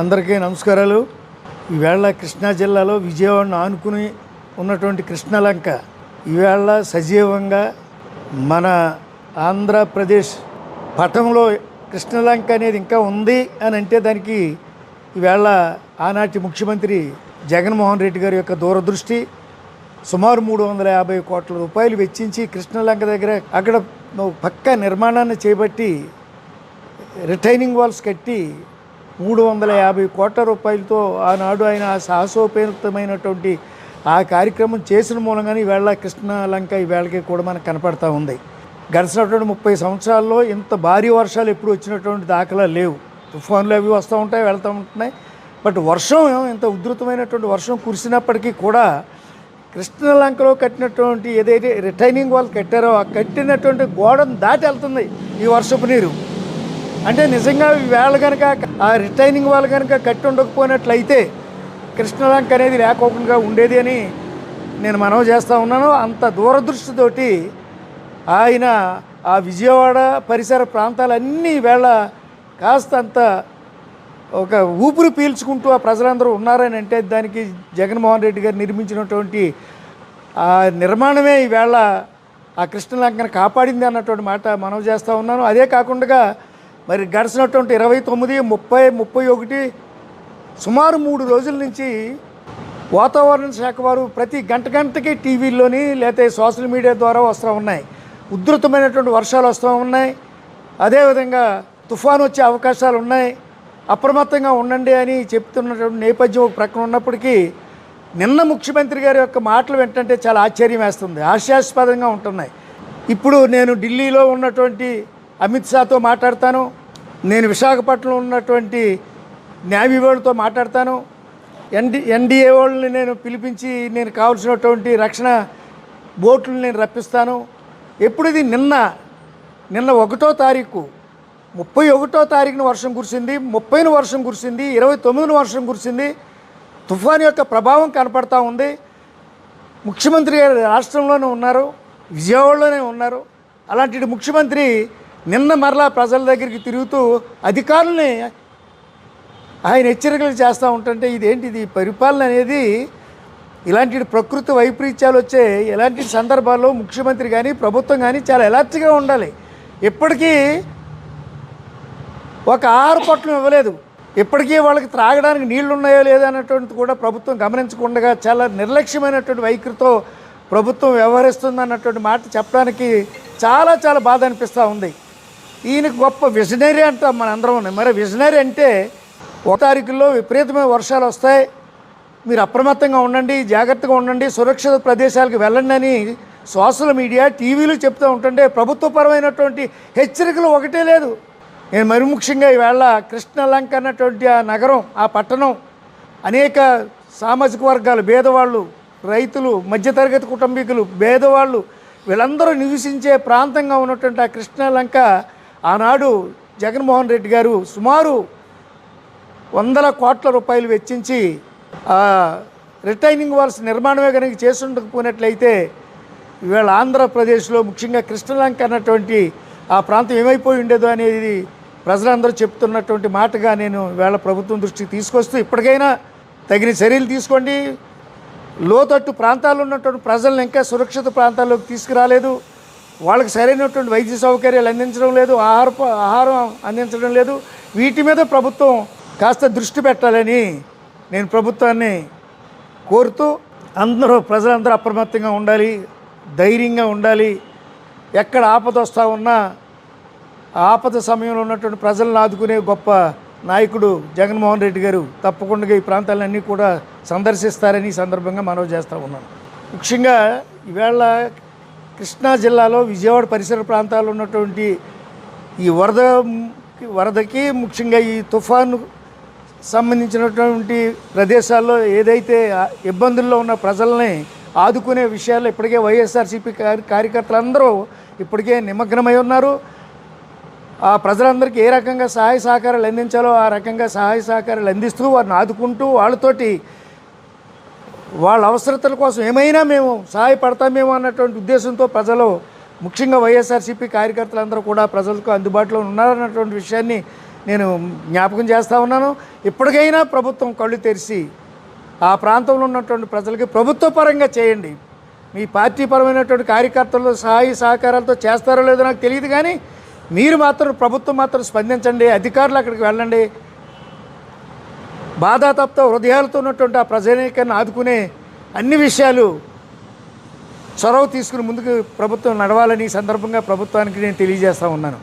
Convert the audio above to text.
అందరికీ నమస్కారాలు. ఈవేళ కృష్ణా జిల్లాలో విజయవాడను ఆనుకుని ఉన్నటువంటి కృష్ణలంక ఈవేళ సజీవంగా మన ఆంధ్రప్రదేశ్ పటంలో కృష్ణలంక అనేది ఇంకా ఉంది అని అంటే దానికి ఈవేళ ఆనాటి ముఖ్యమంత్రి జగన్మోహన్ రెడ్డి గారి యొక్క దూరదృష్టి సుమారు మూడు వందల యాభై కోట్ల రూపాయలు వెచ్చించి కృష్ణలంక దగ్గర అక్కడ పక్కా నిర్మాణాన్ని చేపట్టి రిటైనింగ్ వాల్స్ కట్టి మూడు వందల యాభై కోట్ల రూపాయలతో ఆనాడు ఆయన ఆ సాహసోపేతమైనటువంటి ఆ కార్యక్రమం చేసిన మూలంగానే ఈవేళ కృష్ణ లంక ఈవేళకి కూడా మనకు కనపడతా ఉంది. గడిచినటువంటి ముప్పై సంవత్సరాల్లో ఇంత భారీ వర్షాలు ఎప్పుడు వచ్చినటువంటి దాఖలా లేవు. తుఫాన్లు అవి వస్తూ ఉంటాయి వెళ్తూ ఉంటున్నాయి. బట్ వర్షం ఇంత ఉధృతమైనటువంటి వర్షం కురిసినప్పటికీ కూడా కృష్ణలంకలో కట్టినటువంటి ఏదైతే రిటైనింగ్ వాళ్ళు కట్టారో ఆ కట్టినటువంటి గోడను దాటి వెళ్తుంది ఈ వర్షపు నీరు. అంటే నిజంగా వేళ కనుక ఆ రిటైనింగ్ వాళ్ళు కనుక కట్టి ఉండకపోయినట్లయితే కృష్ణలంక అనేది లేకోకుండా ఉండేది అని నేను మనవి చేస్తూ ఉన్నాను. అంత దూరదృష్టితోటి ఆయన ఆ విజయవాడ పరిసర ప్రాంతాలన్నీ వేళ కాస్త అంత ఒక ఊపిరి పీల్చుకుంటూ ఆ ప్రజలందరూ ఉన్నారని అంటే దానికి జగన్మోహన్ రెడ్డి గారు నిర్మించినటువంటి ఆ నిర్మాణమే ఈవేళ ఆ కృష్ణలంకను కాపాడింది అన్నటువంటి మాట మనవి చేస్తూ ఉన్నాను. అదే కాకుండా మరి గడిచినటువంటి ఇరవై తొమ్మిది ముప్పై ముప్పై ఒకటి సుమారు మూడు రోజుల నుంచి వాతావరణ శాఖ వారు ప్రతి గంట గంటకి టీవీల్లోని లేకపోతే సోషల్ మీడియా ద్వారా వస్తూ ఉన్నాయి. ఉధృతమైనటువంటి వర్షాలు వస్తూ ఉన్నాయి. అదేవిధంగా తుఫాను వచ్చే అవకాశాలు ఉన్నాయి. అప్రమత్తంగా ఉండండి అని చెప్తున్నటువంటి నేపథ్యం ఒక ప్రక్కన ఉన్నప్పటికీ నిన్న ముఖ్యమంత్రి గారి యొక్క మాటలు వింటుంటే చాలా ఆశ్చర్యం వేస్తుంది. హాస్యాస్పదంగా ఉంటున్నాయి. ఇప్పుడు నేను ఢిల్లీలో ఉన్నటువంటి అమిత్ షాతో మాట్లాడతాను. నేను విశాఖపట్నంలో ఉన్నటువంటి న్యాయ వాళ్ళతో మాట్లాడతాను. ఎన్డి ఎన్డీఏ వాళ్ళని నేను పిలిపించి నేను కావాల్సినటువంటి రక్షణ బోట్లు నేను రప్పిస్తాను. ఎప్పుడు ఇది నిన్న నిన్న ఒకటో తారీఖు ముప్పై ఒకటో తారీఖున వర్షం కురిసింది ముప్పైన వర్షం కురిసింది ఇరవై తొమ్మిదిన వర్షం కురిసింది తుఫాన్ యొక్క ప్రభావం కనపడతా ఉంది. ముఖ్యమంత్రి గారు రాష్ట్రంలోనే ఉన్నారు విజయవాడలోనే ఉన్నారు. అలాంటి ముఖ్యమంత్రి నిన్న మరలా ప్రజల దగ్గరికి తిరుగుతూ అధికారుల్ని ఆయన హెచ్చరికలు చేస్తూ ఉంటుంటే ఇదేంటిది? పరిపాలన అనేది ఇలాంటి ప్రకృతి వైపరీత్యాలు వచ్చే ఇలాంటి సందర్భాల్లో ముఖ్యమంత్రి కానీ ప్రభుత్వం కానీ చాలా ఎలర్ట్గా ఉండాలి. ఇప్పటికీ ఒక ఆహార పొట్లం ఇవ్వలేదు. ఇప్పటికీ వాళ్ళకి త్రాగడానికి నీళ్ళు ఉన్నాయో లేదో అన్నటువంటి కూడా ప్రభుత్వం గమనించకుండా చాలా నిర్లక్ష్యమైనటువంటి వైఖరితో ప్రభుత్వం వ్యవహరిస్తుంది అన్నటువంటి మాట చెప్పడానికి చాలా చాలా బాధ అనిపిస్తూ ఉంది. ఈయన గొప్ప విజనరీ అంటాం మన అందరం మరి విజనరీ అంటే ఒక తారీఖుల్లో విపరీతమైన వర్షాలు వస్తాయి. మీరు అప్రమత్తంగా ఉండండి జాగ్రత్తగా ఉండండి సురక్షిత ప్రదేశాలకు వెళ్ళండి అని సోషల్ మీడియా టీవీలు చెప్తూ ఉంటుంటే ప్రభుత్వపరమైనటువంటి హెచ్చరికలు ఒకటే లేదు. నేను మరి ముఖ్యంగా ఈవేళ కృష్ణలంక అన్నటువంటి ఆ నగరం ఆ పట్టణం అనేక సామాజిక వర్గాలు పేదవాళ్ళు రైతులు మధ్యతరగతి కుటుంబీకులు పేదవాళ్ళు వీళ్ళందరూ నివసించే ప్రాంతంగా ఉన్నటువంటి ఆ కృష్ణలంక ఆనాడు జగన్మోహన్ రెడ్డి గారు సుమారు వందల కోట్ల రూపాయలు వెచ్చించి రిటైనింగ్ వాల్స్ నిర్మాణమే కనుక చేసుండకపోయినట్లయితే ఇవాళ ఆంధ్రప్రదేశ్లో ముఖ్యంగా కృష్ణలంక అన్నటువంటి ఆ ప్రాంతం ఏమైపోయి ఉండేదో అనేది ప్రజలందరూ చెప్తున్నటువంటి మాటగా నేను ఇవాళ ప్రభుత్వం దృష్టికి తీసుకొస్తూ ఇప్పటికైనా తగిన చర్యలు తీసుకోండి. లోతట్టు ప్రాంతాలు ఉన్నటువంటి ప్రజలను ఇంకా సురక్షిత ప్రాంతాల్లోకి తీసుకురాలేదు. వాళ్ళకి సరైనటువంటి వైద్య సౌకర్యాలు అందించడం లేదు ఆహార ఆహారం అందించడం లేదు. వీటి మీద ప్రభుత్వం కాస్త దృష్టి పెట్టాలని నేను ప్రభుత్వాన్ని కోరుతూ అందరూ ప్రజలందరూ అప్రమత్తంగా ఉండాలి ధైర్యంగా ఉండాలి. ఎక్కడ ఆపద వస్తూ ఉన్నా ఆపద సమయంలో ఉన్నటువంటి ప్రజలను ఆదుకునే గొప్ప నాయకుడు జగన్మోహన్ రెడ్డి గారు తప్పకుండా ఈ ప్రాంతాలన్నీ కూడా సందర్శిస్తారని ఈ సందర్భంగా మనవి చేస్తూ ఉన్నాను. ముఖ్యంగా ఈవేళ కృష్ణా జిల్లాలో విజయవాడ పరిసర ప్రాంతాల్లో ఉన్నటువంటి ఈ వరద వరదకి ముఖ్యంగా ఈ తుఫాను సంబంధించినటువంటి ప్రదేశాల్లో ఏదైతే ఇబ్బందుల్లో ఉన్న ప్రజల్ని ఆదుకునే విషయాల్లో ఇప్పటికే వైఎస్ఆర్సీపీ కార్య కార్యకర్తలందరూ ఇప్పటికే నిమగ్నమై ఉన్నారు. ఆ ప్రజలందరికీ ఏ రకంగా సహాయ సహకారాలు అందించాలో ఆ రకంగా సహాయ సహకారాలు అందిస్తూ వారిని ఆదుకుంటూ వాళ్ళతోటి వాళ్ళ అవసరతల కోసం ఏమైనా మేము సహాయపడతామేమో అన్నటువంటి ఉద్దేశంతో ప్రజలు ముఖ్యంగా వైఎస్ఆర్సీపీ కార్యకర్తలందరూ కూడా ప్రజలకు అందుబాటులో ఉన్నారన్నటువంటి విషయాన్ని నేను జ్ఞాపకం చేస్తూ ఉన్నాను. ఇప్పటికైనా ప్రభుత్వం కళ్ళు తెరిచి ఆ ప్రాంతంలో ఉన్నటువంటి ప్రజలకి ప్రభుత్వ పరంగా చేయండి. మీ పార్టీ పరమైనటువంటి కార్యకర్తలు సహాయ సహకారాలతో చేస్తారో లేదో నాకు తెలియదు కానీ మీరు మాత్రం ప్రభుత్వం మాత్రం స్పందించండి అధికారులు అక్కడికి వెళ్ళండి. బాధాతప్త హృదయాలతో ఉన్నటువంటి ఆ ప్రజానీకాన్ని ఆదుకునే అన్ని విషయాలు చొరవ తీసుకుని ముందుకు ప్రభుత్వం నడవాలని ఈ సందర్భంగా ప్రభుత్వానికి నేను తెలియజేస్తూ ఉన్నాను.